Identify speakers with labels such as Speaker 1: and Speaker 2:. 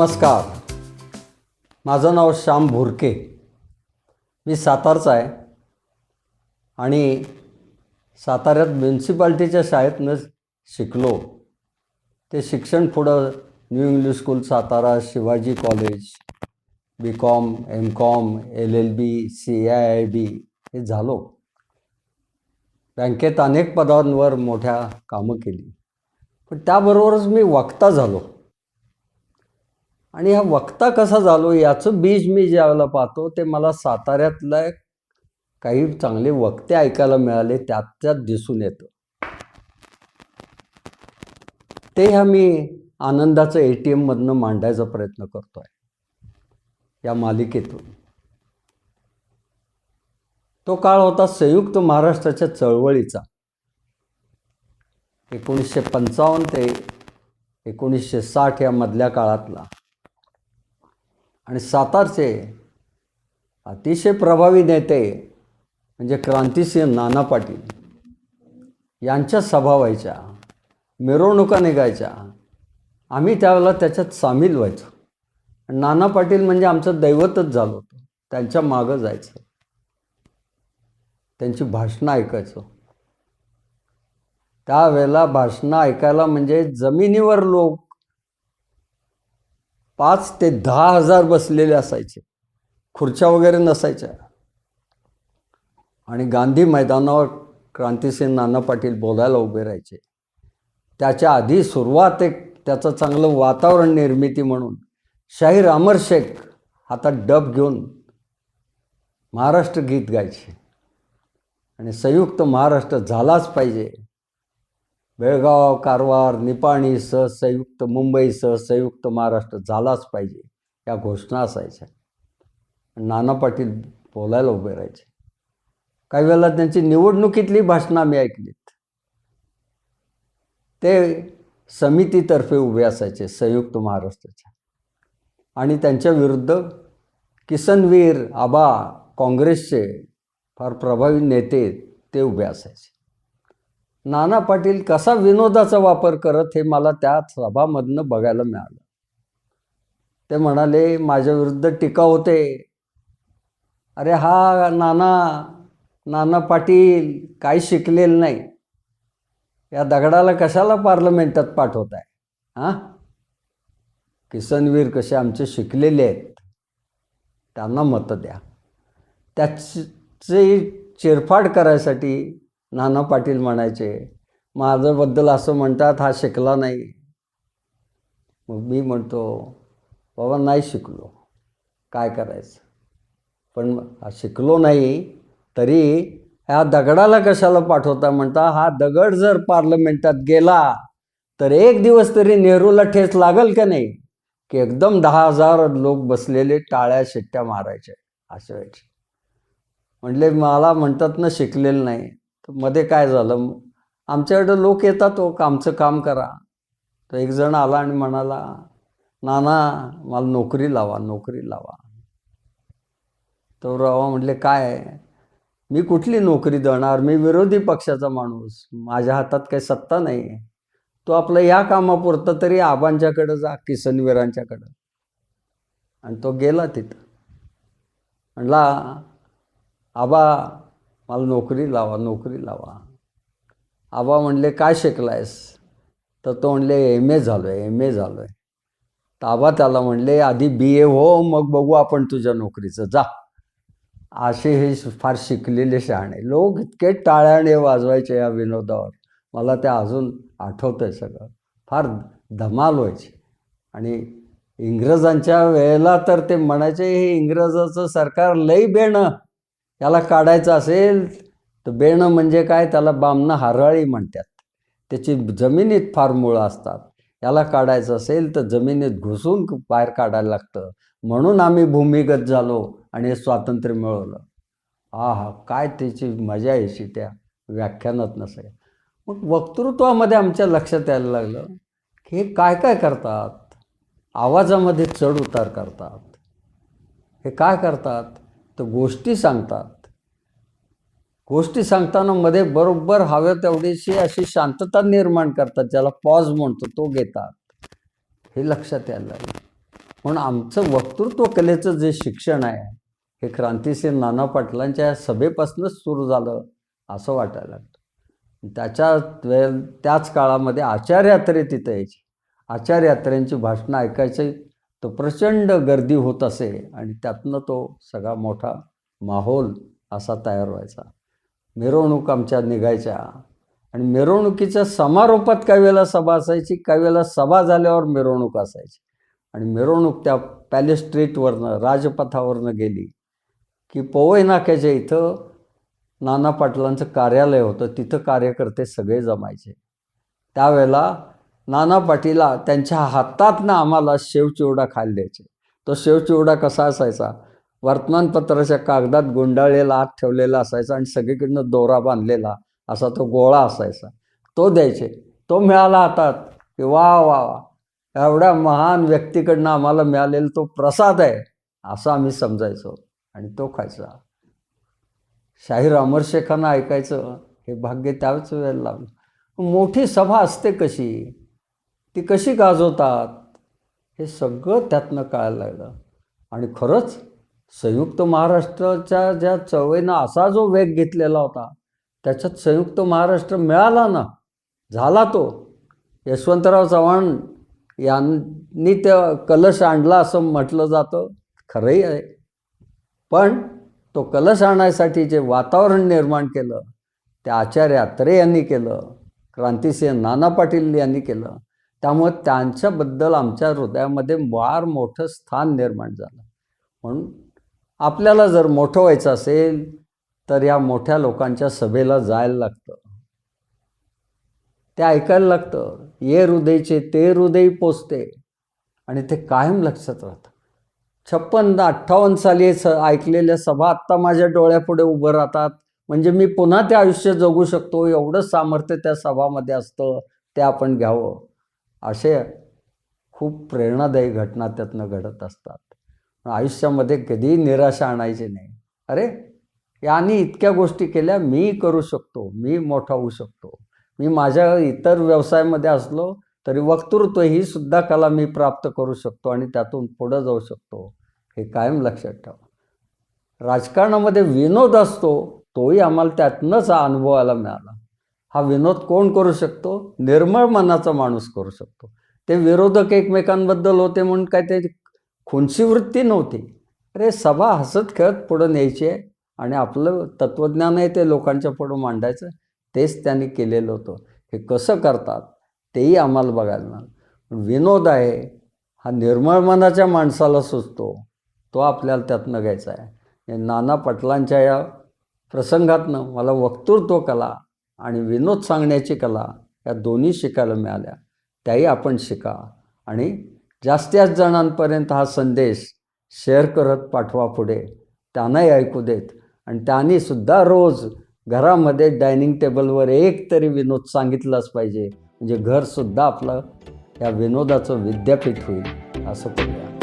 Speaker 1: नमस्कार. माझं नाव श्याम भुरके. मी सातारचा आहे. आणि साताऱ्यात म्युन्सिपाल्टीच्या मी शिकलो. ते शिक्षण पुढं new English school Satara Shivaji college B com M com L L B C I I B हे झालो. बँकेत अनेक पदांवर मोठ्या कामं केली. पण त्याबरोबरच मी वक्ता झालो. आणि हा वक्ता कसा झालो याचं बीज मी ज्यावेळेला पाहतो ते मला साताऱ्यातल्या काही चांगले वक्ते ऐकायला मिळाले त्यात त्यात दिसून येतं. ते ह्या मी आनंदाचं ए टी एममधनं मांडायचा प्रयत्न करतो आहे या मालिकेतून. तो काळ होता संयुक्त महाराष्ट्राच्या चळवळीचा. एकोणीसशे पंचावन्न ते एकोणीसशे साठ या मधल्या काळातला. आणि सातारचे अतिशय प्रभावी नेते म्हणजे क्रांतिसिंह नाना पाटील यांच्या सभा व्हायच्या मिरवणुका निघायच्या आम्ही त्यावेळेला त्याच्यात सामील व्हायचो. आणि नाना पाटील म्हणजे आमचं दैवतच झालं होतं. त्यांच्या मागं जायचं. त्यांची भाषणं ऐकायचो. त्यावेळेला भाषणं ऐकायला म्हणजे जमिनीवर लोक पाच ते दहा हजार बसलेले असायचे. खुर्च्या वगैरे नसायच्या. आणि गांधी मैदानावर क्रांतिसिंह नाना पाटील बोलायला उभे राहायचे. त्याच्या आधी सुरुवात एक त्याचं चांगलं वातावरण निर्मिती म्हणून शाहीर अमर शेख हातात डब घेऊन महाराष्ट्र गीत गायचे. आणि संयुक्त महाराष्ट्र झालाच पाहिजे. बेळगाव कारवार निपाणी संयुक्त मुंबईसह संयुक्त महाराष्ट्र झालाच पाहिजे या घोषणा असायच्या. नाना पाटील बोलायला उभे राहायचे. काही वेळेला त्यांची निवडणुकीतली भाषणं आम्ही ऐकलीत. ते समितीतर्फे उभे असायचे संयुक्त महाराष्ट्राच्या. आणि त्यांच्या विरुद्ध किसनवीर आबा काँग्रेसचे फार प्रभावी नेते ते उभे असायचे. नाना पाटील कसा विनोदाचा वापर करत हे मला त्या सभामधनं बघायला मिळालं. ते म्हणाले माझ्या विरुद्ध टीका होते. अरे हा नाना नाना पाटील काही शिकलेलं नाही. या दगडाला कशाला पार्लमेंटात पाठवत आहे हां? किसनवीर कसे आमचे शिकलेले आहेत त्यांना मतं द्या. त्याची चिरफाड करायसाठी नाना पाटील म्हणायचे माझ्याबद्दल असं म्हणतात हा शिकला नाही. मग मी म्हणतो बाबा नाही शिकलो. काय करायचं? पण शिकलो नाही तरी ह्या दगडाला कशाला पाठवता म्हणता हा दगड जर पार्लमेंटात गेला तर एक दिवस तरी नेहरूला ठेच लागल का नाही? की एकदम दहा हजार लोक बसलेले टाळ्या शिट्ट्या मारायचे अशा वेळेचे. म्हटले मला म्हणतात ना शिकलेलं नाही. मध्ये काय झालं? आमच्याकडं लोक येतात हो आमचं काम करा. तर एक जण आला आणि म्हणाला नाना मला नोकरी लावा नोकरी लावा. तर रावा म्हटले काय मी कुठली नोकरी देणार? मी विरोधी पक्षाचा माणूस. माझ्या हातात काही सत्ता नाही तो आपलं या कामापुरतं तरी आबांच्याकडं जा किसनवीरांच्याकडं. आणि तो गेला तिथं. म्हणला आबा मला नोकरी लावा नोकरी लावा. आबा म्हणले काय शिकलायस? तर तो म्हणले एम ए झालो आहे एम ए झालो आहे तर आबा त्याला म्हणले आधी बी ए हो मग बघू आपण तुझ्या नोकरीचं. जा. असे हे फार शिकलेले शहाणे लोक इतके टाळ्याने वाजवायचे या विनोदावर. मला ते अजून आठवतं आहे सगळं. फार धमाल व्हायची. आणि इंग्रजांच्या वेळेला तर ते म्हणायचे हे इंग्रजाचं सरकार लई बेणं. याला काढायचं असेल तर बेणं म्हणजे काय? त्याला बामणं हारळी म्हणतात. त्याची जमिनीत फार मुळं असतात. याला काढायचं असेल तर जमिनीत घुसून बाहेर काढायला लागतं. म्हणून आम्ही भूमिगत झालो आणि हे स्वातंत्र्य मिळवलं. हा हा काय त्याची मजा यायची त्या व्याख्यानात नसे मग वक्तृत्वामध्ये आमच्या लक्षात यायला लागलं की हे काय काय करतात? आवाजामध्ये चढ उतार करतात. हे काय करतात? तर गोष्टी सांगतात. गोष्टी सांगताना मध्ये बरोबर हव्या तेवढीशी अशी शांतता निर्माण करतात ज्याला पॉज म्हणतो तो घेतात. हे लक्षात यायला म्हणून आमचं वक्तृत्व कलेचं जे शिक्षण आहे हे क्रांतिसिंह नाना पाटलांच्या सभेपासूनच सुरू झालं असं वाटायला लागतं. त्याच्या त्याच काळामध्ये आचार्यात्रे तिथं यायची. आचार्यात्र्यांची भाषणं ऐकायची तो प्रचंड गर्दी होत असे आणि त्यातनं तो सगळा मोठा माहोल असा तयार व्हायचा. मिरवणूक आमच्या निघायच्या आणि मिरवणुकीच्या समारोपात काही वेळेला सभा असायची काही वेळेला सभा झाल्यावर मिरवणूक असायची. आणि मिरवणूक त्या पॅलेस स्ट्रीटवरनं राजपथावरनं गेली की पोवई नाक्याच्या इथं नाना पाटलांचं कार्यालय होतं. तिथं कार्यकर्ते सगळे जमायचे. त्यावेळेला नाना पाटीला त्यांच्या हातातनं आम्हाला शेवचिवडा खायला द्यायचे. तो शेवचिवडा कसा असायचा? वर्तमानपत्राच्या कागदात गुंडाळलेला आत ठेवलेला असायचा आणि सगळीकडनं दोरा बांधलेला असा तो गोळा असायचा. तो द्यायचे. तो मिळाला हातात. की वा वा वा. एवढ्या महान व्यक्तीकडनं आम्हाला मिळालेला तो प्रसाद आहे असं आम्ही समजायचो आणि तो खायचा. शाहीर अमर शेखांना ऐकायचं हे भाग्य त्याच वेळेला लागलं मोठी सभा असते कशी? ती कशी गाजवतात? हे सगळं त्यातनं कळायला लागलं. आणि खरंच संयुक्त महाराष्ट्राच्या ज्या चळवळीनं असा जो वेग घेतलेला होता त्याच्यात संयुक्त महाराष्ट्र मिळाला ना झाला तो. यशवंतराव चव्हाण यांनी त्या कलश आणला असं म्हटलं जातं खरंही आहे. पण तो कलश आणण्यासाठी जे वातावरण निर्माण केलं ते आचार्य अत्रे यांनी केलं क्रांतिसिंह नाना पाटील यांनी केलं त्यामुळे त्यांच्याबद्दल आमच्या हृदयामध्ये फार मोठं स्थान निर्माण झालं. म्हणून आपल्याला जर मोठं व्हायचं असेल तर या मोठ्या लोकांच्या सभेला जायला लागतं. ते ऐकायला लागतं ये हृदयचे ते हृदय पोचते आणि ते कायम लक्षात राहतं. छप्पन अठ्ठावन्न साली स ऐकलेल्या सभा आत्ता माझ्या डोळ्यापुढे उभं राहतात. म्हणजे मी पुन्हा ते आयुष्य जगू शकतो एवढं सामर्थ्य त्या सभामध्ये असतं ते आपण घ्यावं. असे खूप प्रेरणादायी घटना त्यातनं घडत असतात. आयुष्यामध्ये कधीही निराशा आणायची नाही. अरे यांनी इतक्या गोष्टी केल्या मी करू शकतो मी मोठा होऊ शकतो. मी माझ्या इतर व्यवसायामध्ये असलो तरी वक्तृत्व ही सुद्धा कला मी प्राप्त करू शकतो आणि त्यातून पुढं जाऊ शकतो हे कायम लक्षात ठेवा. राजकारणामध्ये विनोद असतो तोही आम्हाला त्यातनंच अनुभवायला मिळाला. हा विनोद कोण करू शकतो? निर्मळ मनाचा माणूस करू शकतो. ते विरोधक एकमेकांबद्दल होते म्हणून काय ते खुनशी वृत्ती नव्हती. अरे सभा हसत खेळत पुढं न्यायची आहे आणि आपलं तत्त्वज्ञान आहे ते लोकांच्या पुढं मांडायचं तेच त्यांनी केलेलं होतं. हे कसं करतात तेही आम्हाला बघायला मिळालं. विनोद आहे हा निर्मळ मनाच्या माणसाला सुचतो. तो आपल्याला त्यातनं घ्यायचा आहे. नाना पटलांच्या या प्रसंगातनं मला वक्तृत्व कला आणि विनोद सांगण्याची कला या दोन्ही शिकायला मिळाल्या. त्याही आपण शिका. आणि जास्तीत जणांपर्यंत हा संदेश शेअर करत पाठवा पुढे. त्यांनाही ऐकू देत. आणि त्यांनी सुद्धा रोज घरामध्ये डायनिंग टेबलवर एक तरी विनोद सांगितलाच पाहिजे. म्हणजे घरसुद्धा आपलं या विनोदाचं विद्यापीठ होईल असं करूया